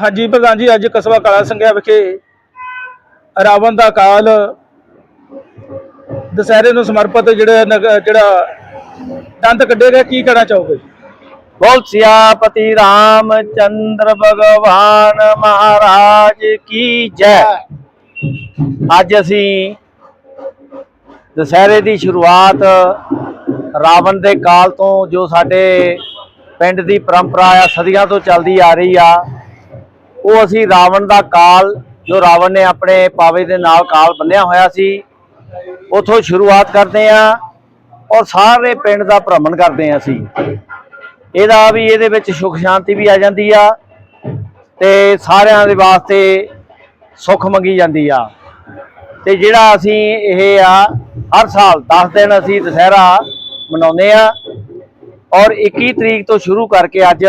ਹਾਂਜੀ ਪ੍ਰਧਾਨ ਜੀ, ਅੱਜ ਕਸਬਾ ਕਾਲਾ ਸੰਘਿਆ ਵਿਖੇ ਰਾਵਣ ਦਾ ਕਾਲ ਦੁਸਹਿਰੇ ਨੂੰ ਸਮਰਪਿਤ ਜਿਹੜਾ ਨਗ- ਜਿਹੜਾ ਦੰਦ ਕੱਢੇ ਕੱਢੇਗਾ ਕੀ ਕਹਿਣਾ ਚਾਹੋਗੇ? ਬੋਲ ਸਿਆਪਤੀ ਰਾਮ ਚੰਦਰ ਭਗਵਾਨ ਮਹਾਰਾਜ ਕੀ ਜੈ। ਅੱਜ ਅਸੀਂ ਦੁਸਹਿਰੇ ਦੀ ਸ਼ੁਰੂਆਤ ਰਾਵਣ ਦੇ ਕਾਲ ਤੋਂ, ਜੋ ਸਾਡੇ ਪਿੰਡ ਦੀ ਪਰੰਪਰਾ ਆ, ਸਦੀਆਂ ਤੋਂ ਚੱਲਦੀ ਆ ਰਹੀ ਆ ਉਹ ਅਸੀਂ ਰਾਵਣ ਦਾ ਕਾਲ, ਜੋ ਰਾਵਣ ਨੇ ਆਪਣੇ ਪਾਵੇ ਦੇ ਨਾਲ ਕਾਲ ਬੰਨਿਆ ਹੋਇਆ ਸੀ, ਉਥੋਂ ਸ਼ੁਰੂਆਤ ਕਰਦੇ ਆ ਔਰ ਸਾਰੇ ਪਿੰਡ ਦਾ ਭ੍ਰਮਣ ਕਰਦੇ ਆ ਅਸੀਂ। ਇਹਦਾ ਵੀ ਇਹਦੇ ਵਿੱਚ ਸੁਖ ਸ਼ਾਂਤੀ ਵੀ ਆ ਜਾਂਦੀ ਆ ਤੇ ਸਾਰਿਆਂ ਦੇ ਵਾਸਤੇ ਸੁੱਖ ਮੰਗੀ ਜਾਂਦੀ ਆ। ਤੇ ਜਿਹੜਾ ਅਸੀਂ ਇਹ ਆ, ਹਰ ਸਾਲ 10 ਦਿਨ ਅਸੀਂ ਦੁਸਹਿਰਾ ਮਨਾਉਂਦੇ ਆ ਔਰ 21 ਤਰੀਕ ਤੋਂ ਸ਼ੁਰੂ ਕਰਕੇ ਅੱਜ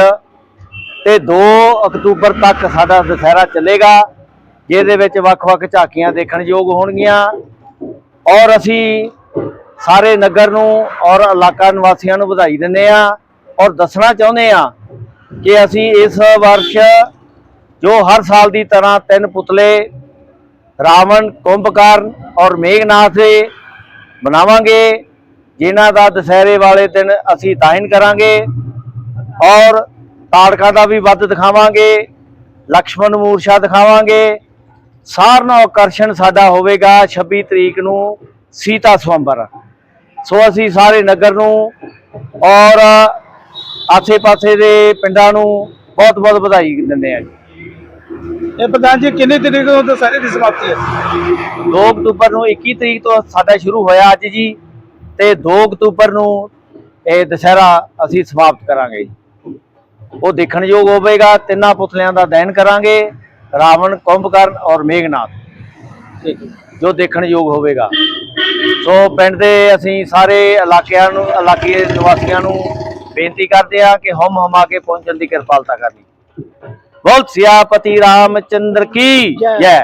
ਤੇ 2 ਅਕਤੂਬਰ ਤੱਕ ਸਾਡਾ ਦੁਸਹਿਰਾ ਚੱਲੇਗਾ, ਜਿਹਦੇ ਵਿੱਚ ਵੱਖ-ਵੱਖ ਝਾਕੀਆਂ ਦੇਖਣ ਯੋਗ ਹੋਣਗੀਆਂ। ਔਰ ਅਸੀਂ ਸਾਰੇ ਨਗਰ ਨੂੰ ਔਰ ਇਲਾਕਾ ਨਿਵਾਸੀਆਂ ਨੂੰ ਵਧਾਈ ਦਿੰਦੇ ਆ ਔਰ ਦੱਸਣਾ ਚਾਹੁੰਦੇ ਆ ਕਿ ਅਸੀਂ ਇਸ ਵਰਸ਼ ਜੋ ਹਰ ਸਾਲ ਦੀ ਤਰ੍ਹਾਂ ਤਿੰਨ ਪੁਤਲੇ, ਰਾਵਣ, ਕੁੰਭਕਰਨ ਔਰ ਮੇਘਨਾਥ ਦੇ ਬਣਾਵਾਂਗੇ ਜਿਨ੍ਹਾਂ ਦਾ ਦੁਸਹਿਰੇ ਵਾਲੇ ਦਿਨ ਅਸੀਂ ਦਾਹਿਨ ਕਰਾਂਗੇ। ਔਰ ਤਾੜਕਾ ਦਾ ਵੀ ਵੱਧ ਦਿਖਾਵਾਂਗੇ ਲਕਸ਼ਮਣ ਮੂਰਛਾ ਦਿਖਾਵਾਂਗੇ ਸਾਰਨਾ ਆਕਰਸ਼ਣ ਸਾਡਾ ਹੋਵੇਗਾ 26 ਤਰੀਕ ਨੂੰ ਸੀਤਾ ਸਵੰਬਰ। ਸੋ ਅਸੀਂ ਸਾਰੇ ਨਗਰ ਨੂੰ ਔਰ ਆਸੇ-ਪਾਸੇ ਦੇ ਪਿੰਡਾਂ ਨੂੰ ਬਹੁਤ-ਬਹੁਤ ਵਧਾਈ ਦਿੰਦੇ ਆ ਜੀ। ਇਹ ਪ੍ਰਧਾਨ ਜੀ ਕਿੰਨੇ ਤਰੀਕ ਤੋਂ ਤਾਂ ਸਾਰੇ ਦੀ ਸਮਾਪਤੀ ਹੈ? 2 ਅਕਤੂਬਰ ਨੂੰ 21 ਤਰੀਕ ਤੋਂ ਸਾਡਾ ਸ਼ੁਰੂ ਹੋਇਆ ਅੱਜ ਜੀ ਤੇ 2 ਅਕਤੂਬਰ ਨੂੰ ਇਹ ਦੁਸ਼ਹਿਰਾ ਅਸੀਂ ਸਮਾਪਤ ਕਰਾਂਗੇ ਜੀ। ਉਹ ਦੇਖਣਯੋਗ ਹੋਵੇਗਾ। ਤਿੰਨਾਂ ਪੁਤਲਿਆਂ ਦਾ ਦਹਨ ਕਰਾਂਗੇ ਰਾਵਣ ਕੁੰਭਕਰਨ ਔਰ ਮੇਘਨਾਥ। ਜੋ ਦੇਖਣਯੋਗ ਹੋਵੇਗਾ। ਸੋ ਪਿੰਡ ਦੇ ਅਸੀਂ ਸਾਰੇ ਇਲਾਕਿਆਂ ਨੂੰ ਇਲਾਕੇ ਦੇ ਨਿਵਾਸੀਆਂ ਨੂੰ ਬੇਨਤੀ ਕਰਦੇ ਆ ਕਿ ਹਮ ਹਮਾ ਕੇ ਪਹੁੰਚਣ ਦੀ ਕਿਰਪਾਲਤਾ ਕਰਨੀ। ਬੋਲ ਸਿਆਪਤੀ ਰਾਮਚੰਦਰ ਕੀ। ਜੈ।